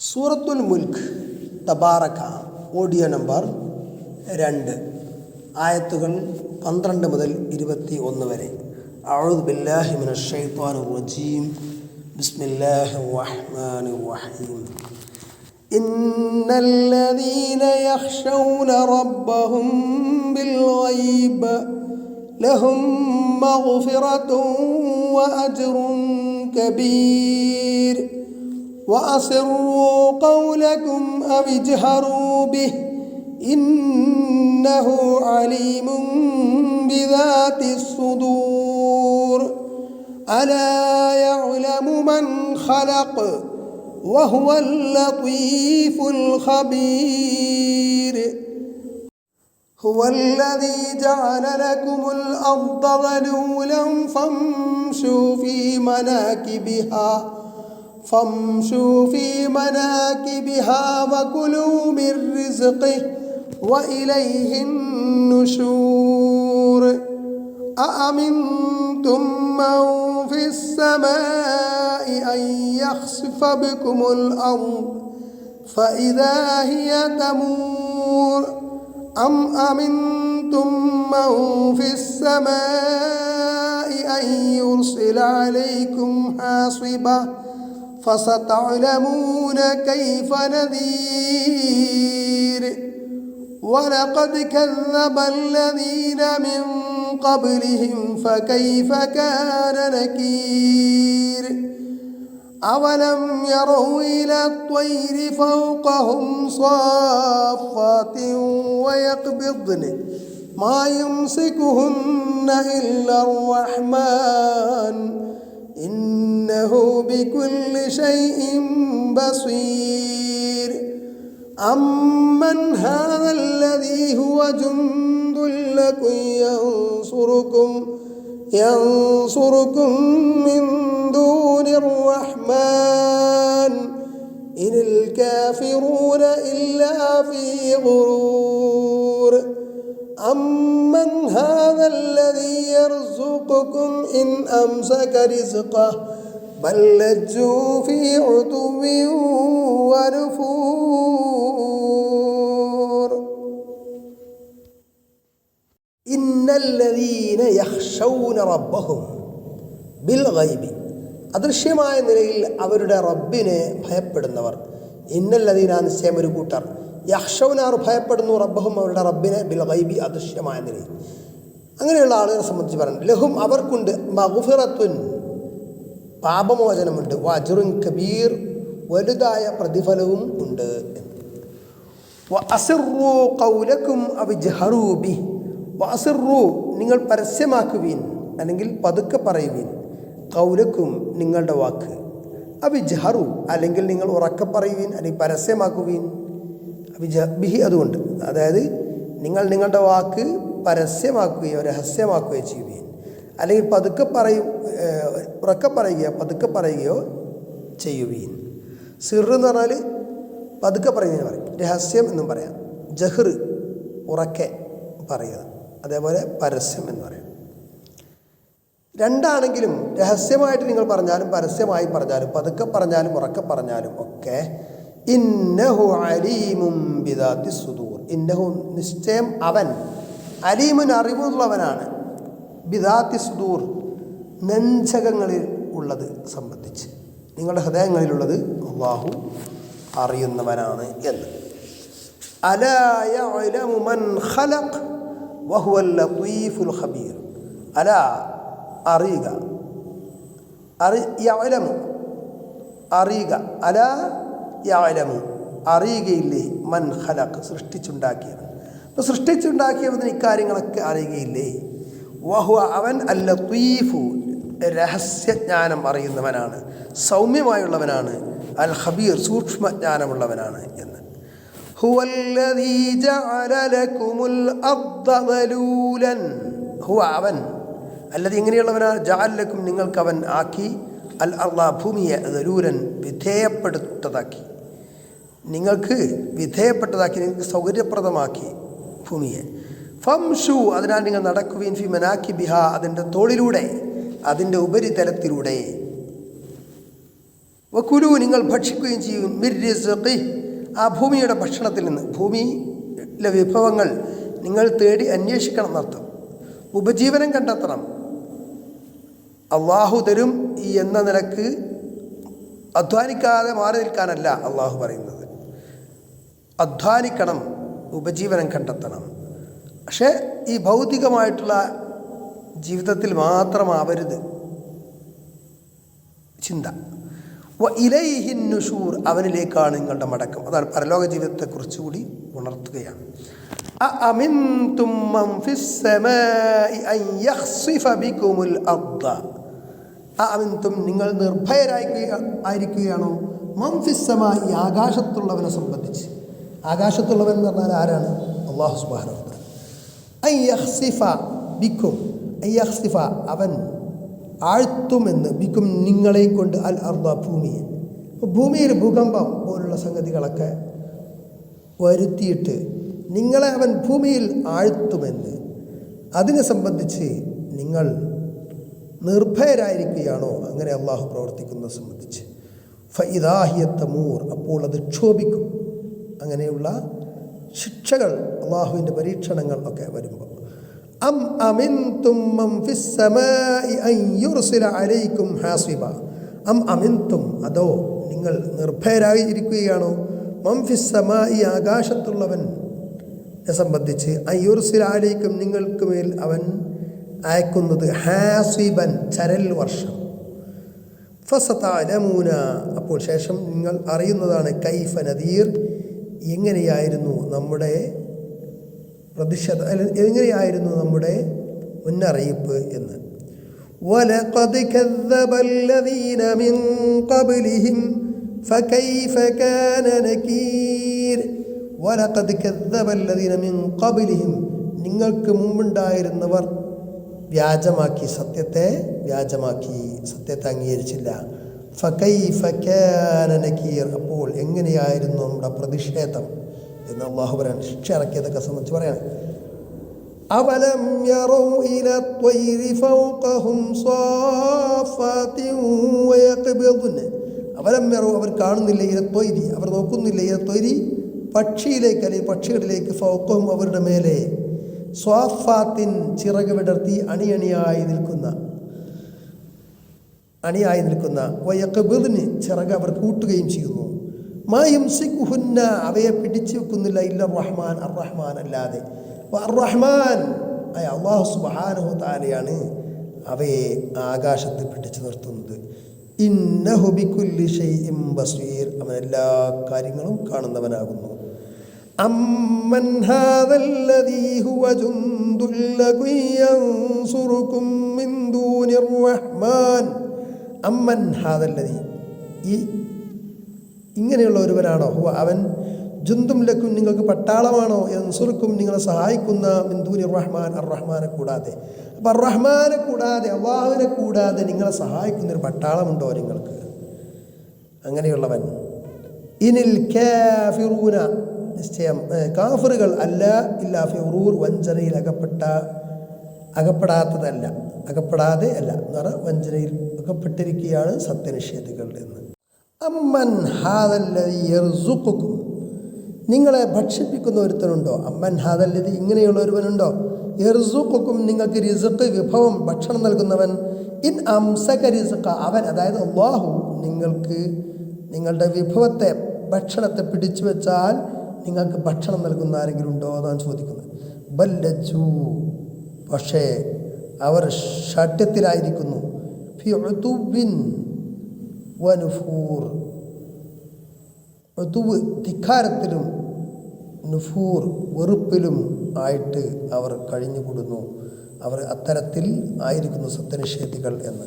സൂറത്തുൽ മുൽക്ക് തബാറക്ക audio number രണ്ട് ആയത്തുകൾ പന്ത്രണ്ട് മുതൽ ഇരുപത്തി ഒന്ന് വരെ അഊദ് ബില്ലാഹി മിനശ് ഷൈത്വാനിർ റജീം ബിസ്മില്ലാഹിർ റഹ്മാനിർ റഹീം إن الذين يخشون ربهم بالغيب لهم مغفرة وأجر كبير وأسروا قولكم أو اجهروا به إنه عليم بذات الصدور. ألا يعلم من خلق وهو اللطيف الخبير. هو الذي جعل لكم الأرض ذلولا فامشوا في مناكبها. فامشوا في مناكبها وكلوا من رزقه وإليه النشور. أأمنتم من في السماء أن يخسف بكم الأرض فإذا هي تمور؟ أم أمنتم من في السماء أن يرسل عليكم حاصبا؟ فستعلمون كيف نذير. ولقد كذب الذين من قبلهم فكيف كان نكير؟ أولم يروا إلى الطير فوقهم صافات ويقبضن؟ ما يمسكهن إلا الرحمن. إنه بكل شيء بصير. أمن هذا الذي هو جند لكم ينصركم ينصركم من دون الرحمن. إن الكافرون إلا في غرور. أمن هذا يرزقكم إن أمسك رزقه بل لجوا في عتو ونفور إن الذين يخشون ربهم بالغيب അദൃശ്യമായ നിലയിൽ അവരുടെ റബ്ബിനെ ഭയപ്പെടുന്നവർ ഇന്നല്ലതീന നിശ്ചയം ഒരു കൂട്ടർ യഹ്ഷൗനാർ ഭയപ്പെടുന്നു റബ്ബഹും അവരുടെ റബ്ബിനെ ബിൽ ഗൈബി അദൃശ്യമായ നിലയിൽ അങ്ങനെയുള്ള ആളുകളെ സംബന്ധിച്ച് പറഞ്ഞു ലഹും അവർക്കുണ്ട്. മഹുഫിറത്തുൻ പാപമോചനമുണ്ട്. വജുറുൻ കബീർ വലുതായ പ്രതിഫലവും ഉണ്ട്. അസിറു കൗലക്കും അവിജഹറൂബി വസിറു നിങ്ങൾ പരസ്യമാക്കുവീൻ അല്ലെങ്കിൽ പതുക്കെ പറയുവീൻ. കൗലക്കും നിങ്ങളുടെ വാക്ക്. അവിജഹറു അല്ലെങ്കിൽ നിങ്ങൾ ഉറക്കെ പറയുവീൻ അല്ലെങ്കിൽ പരസ്യമാക്കുവീൻ. അവിജ ബിഹി അതുകൊണ്ട്. അതായത് നിങ്ങൾ നിങ്ങളുടെ വാക്ക് പരസ്യമാക്കുകയോ രഹസ്യമാക്കുകയോ ചെയ്യുകയും. അല്ലെങ്കിൽ പതുക്കെ പറയും ഉറക്കെ പറയുകയോ പതുക്കെ പറയുകയോ ചെയ്യുവീൻ സിർ എന്ന് പറഞ്ഞാൽ പതുക്കെ പറയുന്നതിന് പറയും. രഹസ്യം എന്നും പറയാം. ജഹ്ർ ഉറക്കെ പറയുക. അതേപോലെ പരസ്യം എന്ന് പറയാം. രണ്ടാണെങ്കിലും രഹസ്യമായിട്ട് നിങ്ങൾ പറഞ്ഞാലും പരസ്യമായി പറഞ്ഞാലും പതുക്കെ പറഞ്ഞാലും ഉറക്കെ പറഞ്ഞാലും ഒക്കെ ഇന്നഹു അലീമും ബിദാത്തി സുദൂർ. ഇന്നഹു നിശ്ചയം അവൻ അലീമുൻ അറിവുള്ളവനാണ്. ബിദാത്തി സുദൂർ നെഞ്ചകങ്ങളിൽ ഉള്ളത് സംബന്ധിച്ച്. നിങ്ങളുടെ ഹൃദയങ്ങളിലുള്ളത് അള്ളാഹു അറിയുന്നവനാണ് എന്ന്. അല അല അറിയുകയില്ലേ? മൻ ഖലഖ് സൃഷ്ടിച്ചുണ്ടാക്കിയവൻ. അപ്പോൾ സൃഷ്ടിച്ചുണ്ടാക്കിയവന് ഇക്കാര്യങ്ങളൊക്കെ അറിയുകയില്ലേ? വഹു അവൻ അല്ല ലത്തീഫു രഹസ്യജ്ഞാനം അറിയുന്നവനാണ്. സൗമ്യമായുള്ളവനാണ്. അൽ ഹബീർ സൂക്ഷ്മജ്ഞാനമുള്ളവനാണ് എന്ന്. ഹുവ അവൻ. അല്ലത് എങ്ങനെയുള്ളവനാണ് ജാലക്കും നിങ്ങൾക്കവൻ ആക്കി. അൽ അള്ളാ ഭൂമിയെ ദരൂരൻ വിധേയപ്പെടുത്തതാക്കി. നിങ്ങൾക്ക് വിധേയപ്പെട്ടതാക്കി നിങ്ങൾക്ക് സൗകര്യപ്രദമാക്കി. ഭൂമിയെ ഫംഷു അതിനാൽ നിങ്ങൾ നടക്കുകയും ഫി മനാക്കി ബിഹ അതിന്റെ തോളിലൂടെ അതിന്റെ ഉപരിതലത്തിലൂടെ. വക്കുലു നിങ്ങൾ ഭക്ഷിക്കുകയും ചെയ്യും. മിർ റിസ്ഖി ആ ഭൂമിയുടെ ഭക്ഷണത്തിൽ നിന്ന്. ഭൂമിയിലെ വിഭവങ്ങൾ നിങ്ങൾ തേടി അന്വേഷിക്കണം എന്നർത്ഥം. ഉപജീവനം കണ്ടെത്തണം. അള്ളാഹു തരും ഈ എന്ന നിലയ്ക്ക് അധ്വാനിക്കാതെ മാറി നിൽക്കാനല്ല അള്ളാഹു പറയുന്നത്. അധ്വാനിക്കണം. ഉപജീവനം കണ്ടെത്തണം. പക്ഷേ ഈ ഭൗതികമായിട്ടുള്ള ജീവിതത്തിൽ മാത്രമാവരുത്. ചിന്ത. ഇലൈഹിൻ നുഷൂർ അവനിലേക്കാണ് നിങ്ങളുടെ മടക്കം. അതാണ് പരലോക ജീവിതത്തെ കുറിച്ചുകൂടി ഉണർത്തുകയാണ്. അമിന്തും നിങ്ങൾ നിർഭയരായി ആയിരിക്കുകയാണോ? മംഫിസ്സമായി ആകാശത്തുള്ളവനെ സംബന്ധിച്ച്. ആകാശത്തുള്ളവൻ എന്ന് പറഞ്ഞാൽ ആരാണ്? അള്ളാഹു സുബാന ബിക്കും അയ്യഹ്സിഫ അവൻ ആഴ്ത്തുമെന്ന് ബിക്കും നിങ്ങളെ കൊണ്ട് അൽ അർദ ഭൂമിയെ ഭൂമിയിൽ ഭൂകമ്പം പോലുള്ള സംഗതികളൊക്കെ വരുത്തിയിട്ട് നിങ്ങളെ അവൻ ഭൂമിയിൽ ആഴ്ത്തുമെന്ന് അതിനെ സംബന്ധിച്ച് നിങ്ങൾ നിർഭയരായിരിക്കുകയാണോ? അങ്ങനെ അള്ളാഹു പ്രവർത്തിക്കുന്നത് സംബന്ധിച്ച്. ഫഇദാഹിയത്തമൂർ അപ്പോൾ അത് ക്ഷോഭിക്കും. അങ്ങനെയുള്ള ശിക്ഷകൾ അള്ളാഹുവിന്റെ പരീക്ഷണങ്ങൾ ഒക്കെ വരുമ്പോൾ. അം അമിൻതും അലൈക്കും ഹാസിബ. അം അമിൻതും അതോ നിങ്ങൾ നിർഭയരായി ഇരിക്കുകയാണോ മംഫിസമായി ആകാശത്തുള്ളവൻ. സംബന്ധിച്ച് അയ്യൂർസിലാലേക്കും നിങ്ങൾക്ക് മേൽ അവൻ അയക്കുന്നത് ഹാസിബൻ ചരൽ വർഷം. ഫസതാലമൂന അപ്പോൾ ശേഷം നിങ്ങൾ അറിയുന്നതാണ് കൈഫ നദീർ. എങ്ങനെയായിരുന്നു നമ്മുടെ പ്രതിഷേധ അല്ല, എങ്ങനെയായിരുന്നു നമ്മുടെ മുന്നറിയിപ്പ് എന്ന് ولقد كذب الذين من قبلهم فكيف كان نكير ولقد كذب الذين من قبلهم നിങ്ങൾക്ക് മുമ്പുണ്ടായിരുന്നവർ വ്യാജമാക്കി സത്യത്തെ വ്യാജമാക്കി സത്യത്തെ അംഗീകരിച്ചില്ല ഫകൈഫ കാന നകീർ അപ്പോൾ എങ്ങനെയായിരുന്നു നമ്മുടെ പ്രതിഷേധം എന്ന് അള്ളാഹു പറയാൻ ശിക്ഷ ഇറക്കിയതൊക്കെ സംബന്ധിച്ച് പറയാണ് അവലം യറൗ ഇല الطير فوقهم صافات ويقبضن അവലം യറൗ അവർ കാണുന്നില്ല ഇല ത്വയ്രി അവർ നോക്കുന്നില്ല ഇല ത്വയ്രി പക്ഷിയിലേക്ക് അല്ലെങ്കിൽ പക്ഷികളിലേക്ക് ഫൗക്കഹും അവരുടെ മേലെ സ്വാഫാത്തിൻ ചിറക് വിടർത്തി അണിയണിയായി നിൽക്കുന്ന അണിയായി നിൽക്കുന്ന വയക്കബിദിന് ചിറക് അവർ കൂട്ടുകയും ചെയ്യുന്നു. മായും സിഖുഹുന്ന അവയെ പിടിച്ചു വെക്കുന്നില്ല ഇല്ല റഹ്മാൻ അർ റഹ്മാൻ അല്ലാതെ. അർ റഹ്മാൻ ആയ അള്ളാഹു സുബാനഹു താലയാണ് അവയെ ആകാശത്ത് പിടിച്ചു നിർത്തുന്നത്. ഇന്നഹു ബിക്കുല്ലി ഷൈഇൻ ബസീർ അവൻ എല്ലാ കാര്യങ്ങളും കാണുന്നവനാകുന്നു. അമ്മൻ ഹാദല്ലദീ ഹുവ മിൻ ദൂനിർ റഹ്മാൻ. അമ്മൻ ഹാദല്ലതി ഈ ഇങ്ങനെയുള്ള ഒരുവനാണോ? അവൻ ജുന്തും ലക്കും നിങ്ങൾക്ക് പട്ടാളമാണോ? എൻസുറുക്കും നിങ്ങളെ സഹായിക്കുന്ന മിന്ദൂരി റഹ്മാൻ അർ റഹ്മാനെ കൂടാതെ. അപ്പം അർ റഹ്മാനെ കൂടാതെ അള്ളാഹുവിനെ കൂടാതെ നിങ്ങളെ സഹായിക്കുന്ന ഒരു പട്ടാളമുണ്ടോ നിങ്ങൾക്ക്? അങ്ങനെയുള്ളവൻ ഇനിൽ കാഫിറൂന. നിശ്ചയം കാഫിറുകൾ അല്ല ഇല്ല ഫിറൂർ വഞ്ചനയിൽ അകപ്പെട്ട അകപ്പെടാത്തതല്ല അകപ്പെടാതെ അല്ല എന്ന് പറഞ്ഞാൽ വഞ്ചനയിൽ അകപ്പെട്ടിരിക്കുകയാണ് സത്യനിഷേധികൾ എന്ന്. അമ്മൻ ഹാദല്ലും നിങ്ങളെ ഭക്ഷിപ്പിക്കുന്ന ഒരുത്തനുണ്ടോ? അമ്മൻ ഹാദല്ലതി ഇങ്ങനെയുള്ള ഒരുവനുണ്ടോ? എർസുക്കും നിങ്ങൾക്ക് റിസക്ക് വിഭവം ഭക്ഷണം നൽകുന്നവൻ. ഇൻ അംസക റിസക്ക അവൻ അതായത് അള്ളാഹു നിങ്ങൾക്ക് നിങ്ങളുടെ വിഭവത്തെ ഭക്ഷണത്തെ പിടിച്ചു വെച്ചാൽ നിങ്ങൾക്ക് ഭക്ഷണം നൽകുന്ന ആരെങ്കിലും ഉണ്ടോ എന്നാണ് ചോദിക്കുന്നത്. ബല്ലജു പക്ഷേ അവർ ഷഡ്യത്തിലായിരിക്കുന്നു. ഫി ഉതുവിൻ വനുഫൂർ ഉതുവ് ധിക്കാരത്തിലും നുഫൂർ വെറുപ്പിലും ആയിട്ട് അവർ കഴിഞ്ഞുകൂടുന്നു. അവർ അത്തരത്തിൽ ആയിരിക്കുന്നു സത്യനിഷേധികൾ എന്ന്.